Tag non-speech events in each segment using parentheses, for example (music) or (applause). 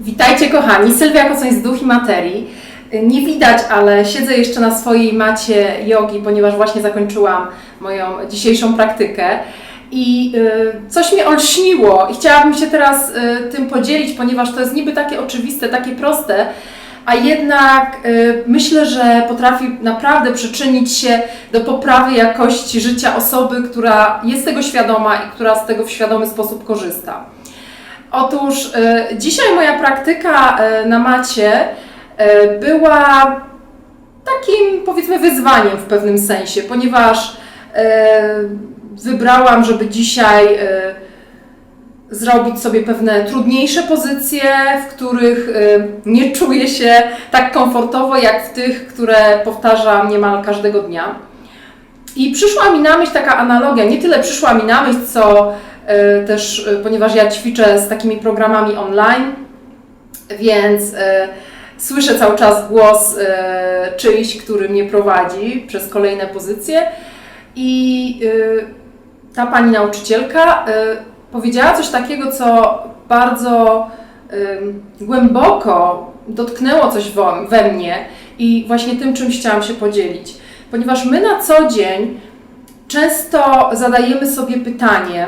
Witajcie kochani, Sylwia Kocoń z Duch i Materii. Nie widać, ale siedzę jeszcze na swojej macie jogi, ponieważ właśnie zakończyłam moją dzisiejszą praktykę. I y, coś mnie olśniło i chciałabym się teraz y, tym podzielić, ponieważ to jest niby takie oczywiste, takie proste, a jednak y, myślę, że potrafi naprawdę przyczynić się do poprawy jakości życia osoby, która jest tego świadoma i która z tego w świadomy sposób korzysta. Otóż e, dzisiaj moja praktyka e, na macie e, była takim powiedzmy wyzwaniem w pewnym sensie, ponieważ wybrałam, żeby dzisiaj zrobić sobie pewne trudniejsze pozycje, w których nie czuję się tak komfortowo jak w tych, które powtarzam niemal każdego dnia. I przyszła mi na myśl taka analogia, nie tyle przyszła mi na myśl, co też, e, ponieważ ja ćwiczę z takimi programami online, więc e, słyszę cały czas głos e, czyjś, który mnie prowadzi przez kolejne pozycje i e, ta pani nauczycielka e, powiedziała coś takiego, co bardzo e, głęboko dotknęło coś we mnie i właśnie tym czymś chciałam się podzielić. Ponieważ my na co dzień często zadajemy sobie pytanie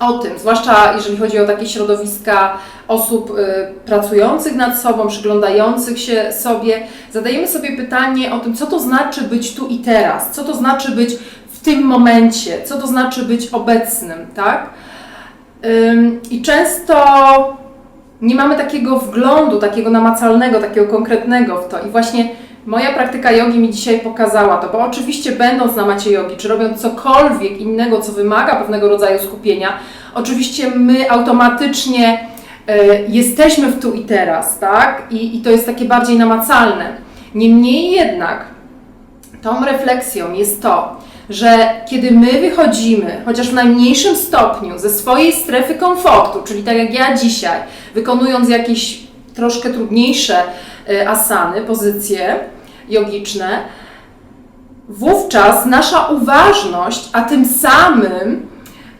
o tym, zwłaszcza jeżeli chodzi o takie środowiska osób y, pracujących nad sobą, przyglądających się sobie, zadajemy sobie pytanie o tym, co to znaczy być tu i teraz, co to znaczy być w tym momencie, co to znaczy być obecnym, tak? I często nie mamy takiego wglądu, takiego namacalnego, takiego konkretnego w to. I właśnie moja praktyka jogi mi dzisiaj pokazała to, bo oczywiście będąc na macie jogi, czy robiąc cokolwiek innego, co wymaga pewnego rodzaju skupienia, oczywiście my automatycznie e, jesteśmy w tu i teraz, tak? I, I to jest takie bardziej namacalne. Niemniej jednak tą refleksją jest to, że kiedy my wychodzimy, chociaż w najmniejszym stopniu, ze swojej strefy komfortu, czyli tak jak ja dzisiaj, wykonując jakieś troszkę trudniejsze y, asany, pozycje jogiczne, wówczas nasza uważność, a tym samym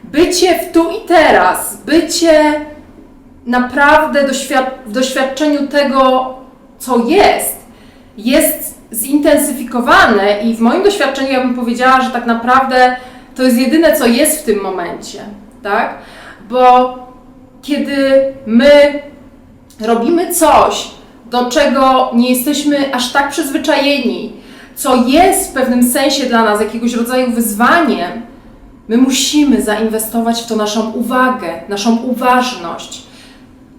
bycie w tu i teraz, bycie naprawdę w doświadczeniu tego, co jest, jest zintensyfikowane i w moim doświadczeniu ja bym powiedziała, że tak naprawdę to jest jedyne, co jest w tym momencie, tak? Bo kiedy my robimy coś, do czego nie jesteśmy aż tak przyzwyczajeni, co jest w pewnym sensie dla nas jakiegoś rodzaju wyzwaniem, my musimy zainwestować w to naszą uwagę, naszą uważność.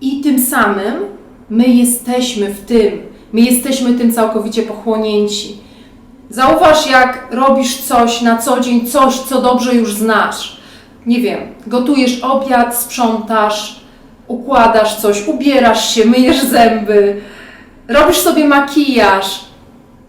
I tym samym my jesteśmy w tym, my jesteśmy tym całkowicie pochłonięci. Zauważ, jak robisz coś na co dzień, coś, co dobrze już znasz. Nie wiem, gotujesz obiad, sprzątasz, układasz coś, ubierasz się, myjesz (laughs) zęby, robisz sobie makijaż.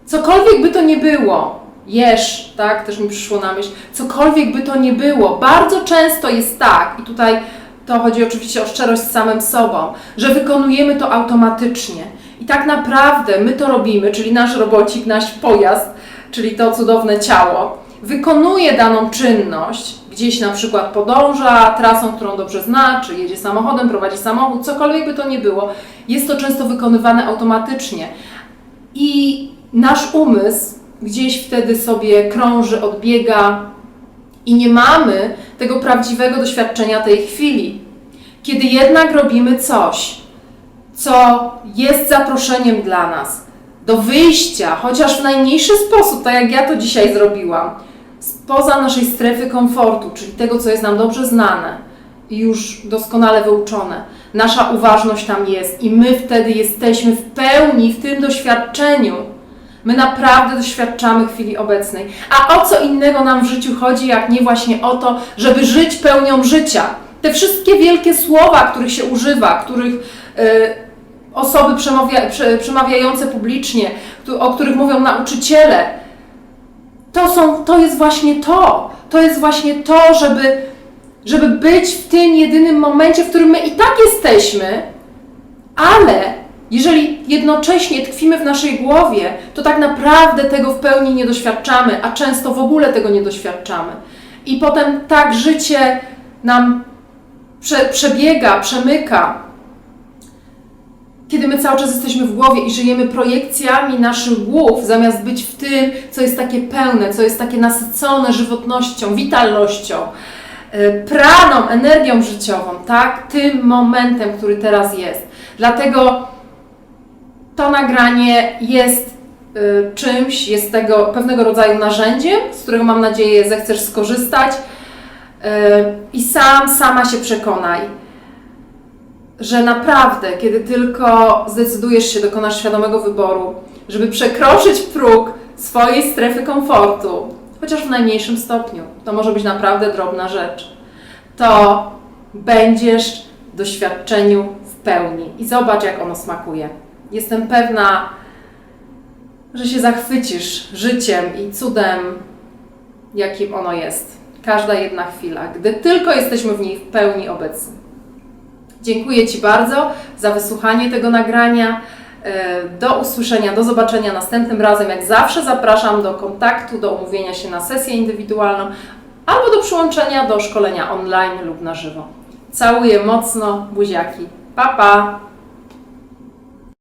Cokolwiek by to nie było, jesz, tak, też mi przyszło na myśl, cokolwiek by to nie było, bardzo często jest tak, i tutaj to chodzi oczywiście o szczerość z samym sobą, że wykonujemy to automatycznie. I tak naprawdę my to robimy, czyli nasz robocik, nasz pojazd, czyli to cudowne ciało, wykonuje daną czynność, gdzieś na przykład podąża trasą, którą dobrze zna, czy jedzie samochodem, prowadzi samochód, cokolwiek by to nie było, jest to często wykonywane automatycznie. I nasz umysł gdzieś wtedy sobie krąży, odbiega i nie mamy tego prawdziwego doświadczenia tej chwili. Kiedy jednak robimy coś, co jest zaproszeniem dla nas do wyjścia, chociaż w najmniejszy sposób, tak jak ja to dzisiaj zrobiłam, spoza naszej strefy komfortu, czyli tego, co jest nam dobrze znane i już doskonale wyuczone. Nasza uważność tam jest i my wtedy jesteśmy w pełni w tym doświadczeniu. My naprawdę doświadczamy chwili obecnej. A o co innego nam w życiu chodzi, jak nie właśnie o to, żeby żyć pełnią życia. Te wszystkie wielkie słowa, których się używa, których y, osoby przemawia, prze, przemawiające publicznie, o których mówią nauczyciele, to, są, to jest właśnie to. To jest właśnie to, żeby, żeby być w tym jedynym momencie, w którym my i tak jesteśmy, ale jeżeli jednocześnie tkwimy w naszej głowie, to tak naprawdę tego w pełni nie doświadczamy, a często w ogóle tego nie doświadczamy. I potem tak życie nam prze, przebiega, przemyka, kiedy my cały czas jesteśmy w głowie i żyjemy projekcjami naszych głów, zamiast być w tym, co jest takie pełne, co jest takie nasycone żywotnością, witalnością, y, praną, energią życiową, tak? Tym momentem, który teraz jest. Dlatego to nagranie jest y, czymś, jest tego pewnego rodzaju narzędziem, z którego mam nadzieję zechcesz skorzystać y, i sam, sama się przekonaj, że naprawdę, kiedy tylko zdecydujesz się, dokonasz świadomego wyboru, żeby przekroczyć próg swojej strefy komfortu, chociaż w najmniejszym stopniu, to może być naprawdę drobna rzecz, to będziesz w doświadczeniu w pełni i zobacz, jak ono smakuje. Jestem pewna, że się zachwycisz życiem i cudem, jakim ono jest. Każda jedna chwila, gdy tylko jesteśmy w niej w pełni obecni. Dziękuję Ci bardzo za wysłuchanie tego nagrania. E, Do usłyszenia, do zobaczenia następnym razem. Jak zawsze zapraszam do kontaktu, do umówienia się na sesję indywidualną albo do przyłączenia do szkolenia online lub na żywo. Całuję mocno, buziaki. Pa, pa!